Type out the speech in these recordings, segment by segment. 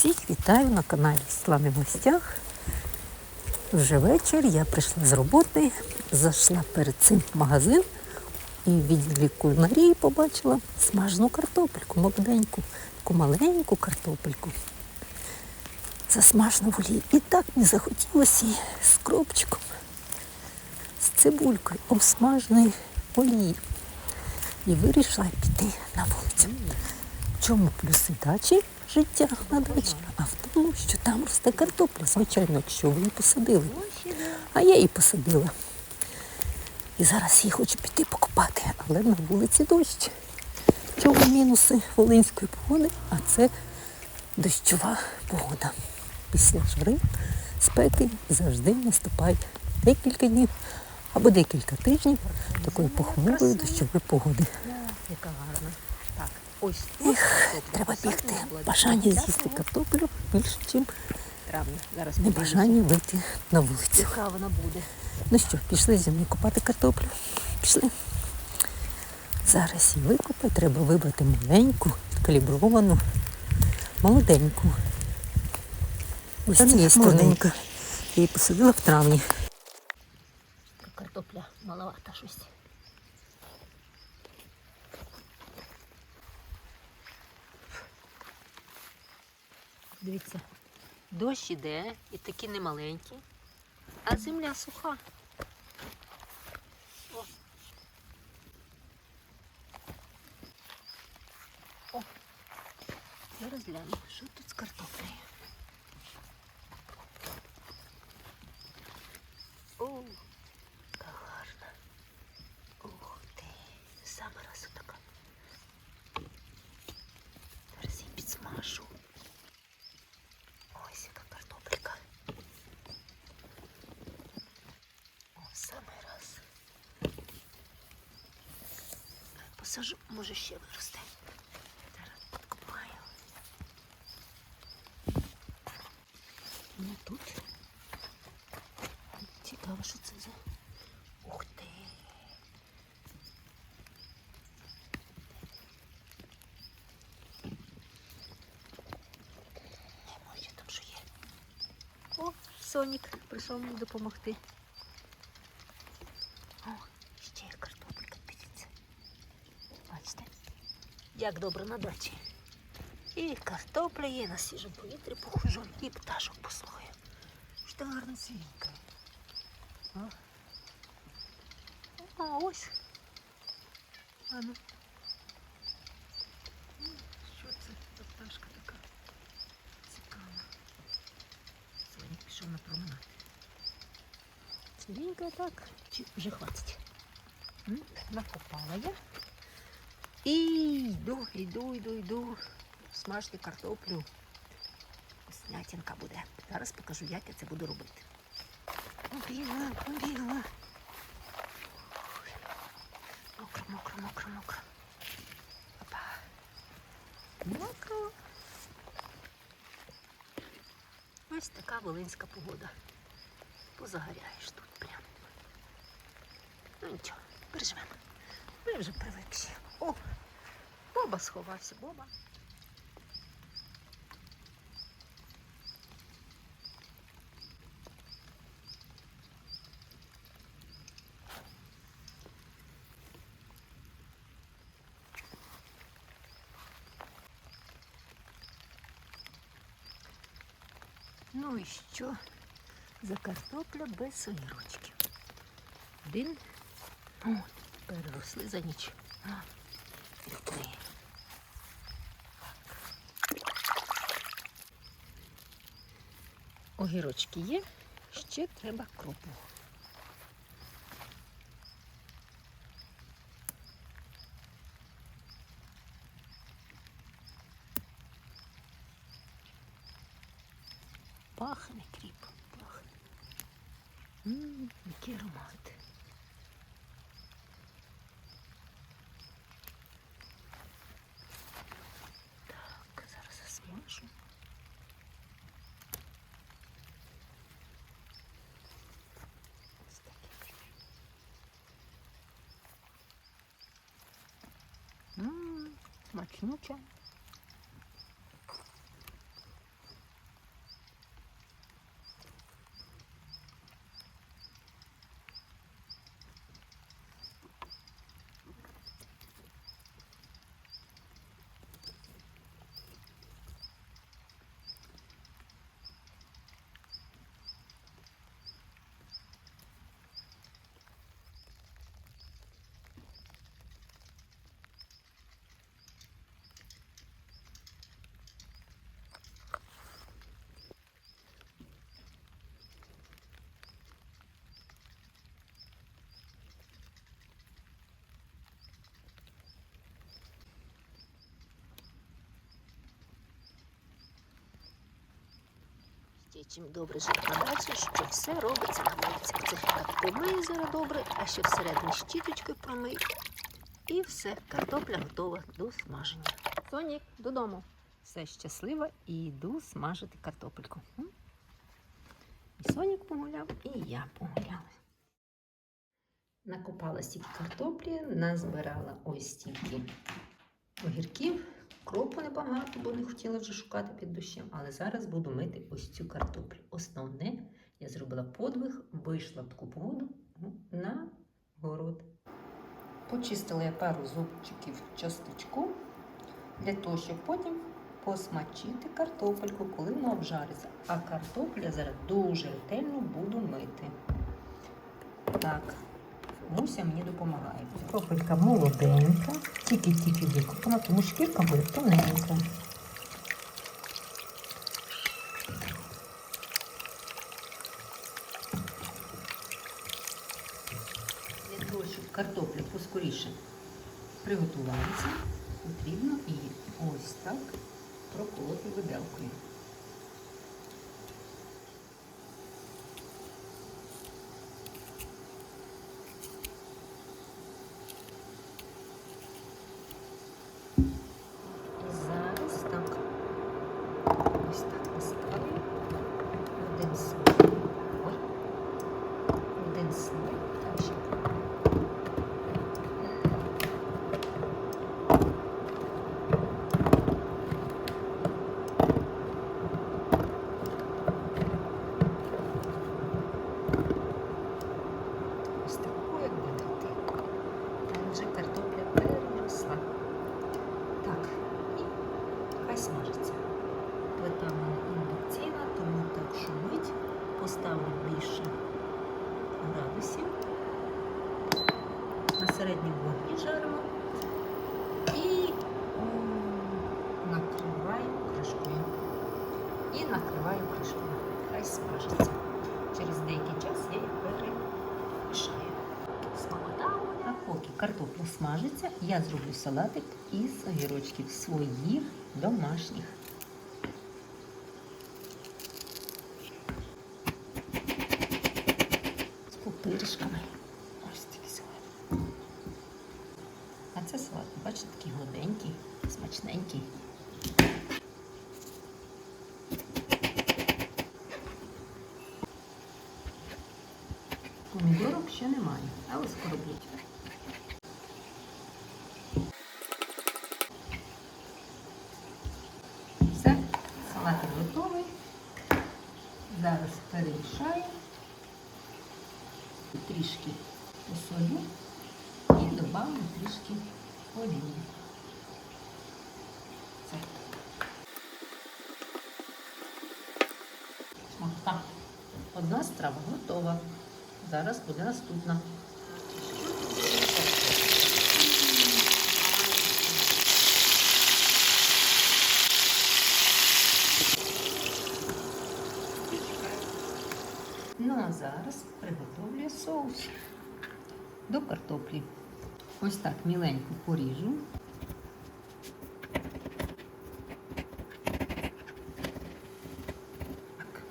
Всіх вітаю на каналі Світлани в гостях. Вже вечір, я прийшла з роботи, зайшла перед цим в магазин і в відділі кулінарії побачила смажену картопельку, молоденьку, таку маленьку картопельку. Засмажену в олії. І так мені захотілося її з кропчиком, з цибулькою, обсмаженої олії. І вирішила піти на вулицю. В чому плюси дачі життя на дачі? А в тому, що там росте картопля, звичайно, якщо ви її посадили. А я її посадила. І зараз її хочу піти покупати, але на вулиці дощ. Чому мінуси волинської погоди? А це дощова погода. Після жари, спеки завжди наступає декілька днів або декілька тижнів такої похмурої дощової погоди. Яка гарна. Ось Ех, треба бігти. Бажання з'їсти картоплю більше, ніж. Зараз небажання вийти на вулицю. Яка вона буде? Ну що, пішли зі мною копати картоплю. Пішли. Зараз її викопати, треба вибрати маленьку, калібровану, молоденьку. Ось не є молоденька. Я її посадила в травні. Картопля маловата щось. Дивіться, дощ іде і такі немаленькі, а земля суха. О. О. Зараз гляну, що тут з картоплею. О, яка гарна. Ух ти, саме раз така. Зараз її підсмажу. Ось яка картопелька. О, саме раз. Посажу, може ще виросте. Зараз підкопаю. Ну тут. Цікаво, що це за. Ух ти. Не може там що є. О, Сонік прийшов мені допомогти. О, ще є картопелька, дивіться. Бачите, як добре на дачі. І картопля є на свіжому повітрі похожу, і пташок послухаю. Що ти гарно. А? ось. А ну. Що це за пташка така? Цікава. Сонік пішов на променад. Цвірінька так, чи вже хватить. Накопала я. І йду, йду, йду, йду. Смажити картоплю. Вкуснятинка буде. Зараз покажу, як я це буду робити. Побігла, побігла. Мокро, мокро, мокро, мокро. Опа. Мокро. Ось така волинська погода. Позагоряєш тут прямо. Ну нічого, переживемо. Ми вже привикші. О, Боба сховався, Боба. Ну і що за картопля без огірочків? Один. О, переросли за ніч. Огірочки є, ще треба кропу. Пахне кріп, пахне. Ммм, який аромат. Так, зараз засмажу. Ось таке. Ммм, смачнюче. Ще чим добре житка дачі, що все робиться на вулиці. Це так помию зараз добре, а ще всередині щіточкою промий. І все, картопля готова до смаження. Сонік, додому. Все щаслива і йду смажити картопельку. І Сонік погуляв, і я погуляла. Накопала стільки картоплі, назбирала ось стільки огірків. Кропу небагато, бо не хотіла вже шукати під дощем, але зараз буду мити ось цю картоплю. Основне, я зробила подвиг, вийшла таку погоду ну, на город. Почистила я пару зубчиків часточку для того, щоб потім посмачити картопельку, коли вона обжариться. А картопля зараз дуже ретельно буду мити. Так, Муся мені допомагає. Картопелька молоденька, тільки-тільки викопана, тому шкірка буде тоненька. Для того, щоб картопля поскоріше приготувалася, потрібно її ось так проколоти виделкою. І зараз так ось так поставлю один слой. Ой, один слой. Так, ще. Ось таку, як видати. Там вже картопля переросла. Так, і хай смажиться. Плита в мене індукційна, тому так шумить. Поставлю більше градусів. На середньому вогні жаримо. І м, накриваю кришкою. І накриваю кришкою. Хай смажиться. Через деякий час я їх перемішаю. Смолода. А поки картопля смажиться, я зроблю салатик із огірочків своїх домашніх. З пупиришками. Ось такий салат. А це салат, бачите, такий гладенький, смачненький. Помідорок ще немає, але скоро будуть. Все, салатик готовий. Зараз перемішаю. Трішки посолю і додам трішки олії. Все. Одна страва готова. Зараз буде наступна. Ну а зараз приготовлю до картоплі. Ось так міленько поріжу. Так,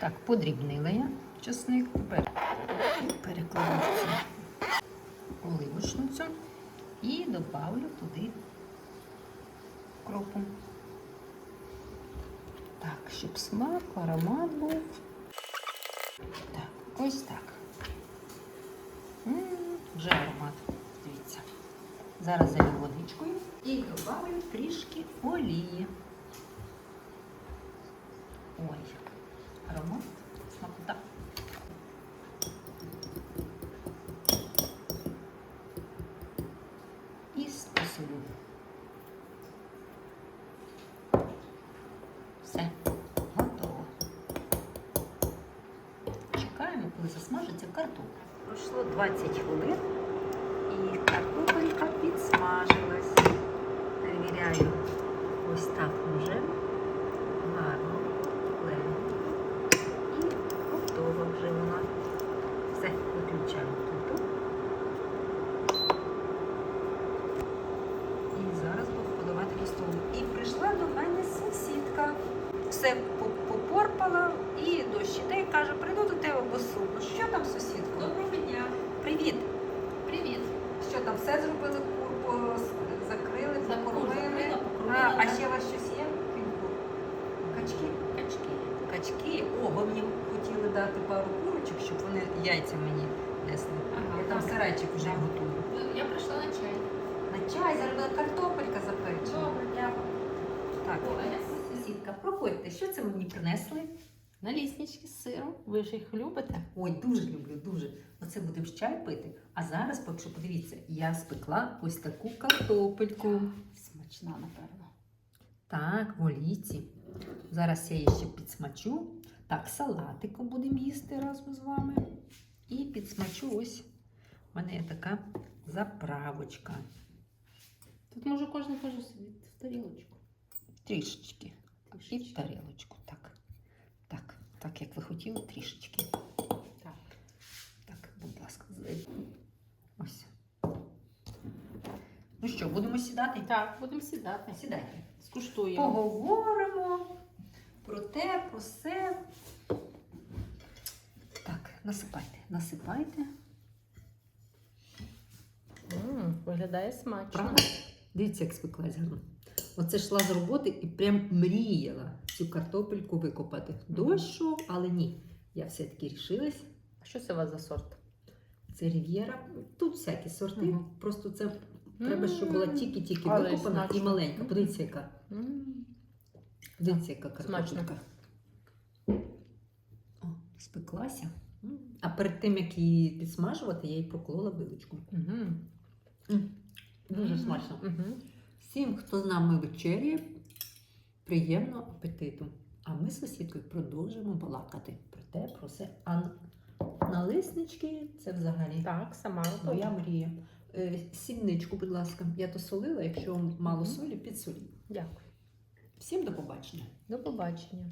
так подрібнила я чесник. Тепер перекладу цю оливочницю і добавлю туди кропу. Так, щоб смак, аромат був. Так, ось так. Вже аромат. Дивіться. Зараз залю водичкою і добавлю трішки олії. Ой, аромат, смакота. І посолю. Все, готово. Чекаємо, коли засмажиться картопля. Пройшло 20 хвилин підсмажилась. Перевіряю ось так вже. Гарно, легко. І готова вже вона. Все, виключаю плиту. І зараз буду подавати до столу. І прийшла до мене сусідка. Все попорпала і дощ іде і каже, прийду до тебе босу. Ну що там, сусідко? Доброго дня. Привіт. Привіт. Що там, все зробили закрили, За кур покормили? закрила, покормила, А, а ще у вас щось є? Качки? Качки. Качки. О, ви мені хотіли дати пару курочок, щоб вони яйця мені несли. Ага, Я там так. сарайчик вже готую. Я прийшла на чай. На чай, зараз картопелька запечена. Добре, дякую. Так, О, сусідка, проходьте, що це мені принесли? Наліснички з сиром. Ви ж їх любите? Ой, дуже люблю, дуже. Оце будемо чай пити. А зараз, поки подивіться, я спекла ось таку картопельку. Смачна, напевно. Так, в олійці. Зараз я її ще підсмачу. Так, салатику будемо їсти разом з вами. І підсмачу ось. У мене є така заправочка. Тут може кожен каже собі в тарілочку. Трішечки. І в тарілочку. Так. Так, як ви хотіли, трішечки. Так. Так, будь ласка, ось. Ну що, будемо сідати? Так, будемо сідати. Сідайте. Скуштуємо. Поговоримо про те, про все. Так, насипайте, насипайте. М, Виглядає смачно. Правда? Дивіться, як спеклась гарно. Оце йшла з роботи і прям мріяла цю картопельку викопати. Дощ але ні. Я все-таки рішилась. А що це у вас за сорт? Це рів'єра. Тут всякі сорти. Мгм. Просто це треба, щоб була тільки-тільки Але викопана і смачно. маленька. Мгм. Подивіться, яка. М, Подивіться, яка Смачно. картопелька. О, спеклася. М. А перед тим, як її підсмажувати, я їй проколола вилочку. мгм. Дуже Мгм. смачно. Мгм. Всім, хто з нами вечеряє, приємного апетиту. А ми з сусідкою продовжуємо балакати про те, про все. А налиснички це взагалі Так, сама моя мрія. Е, Сільничку, будь ласка, я то солила, якщо мало солі, підсолі. Дякую. Всім до побачення. До побачення.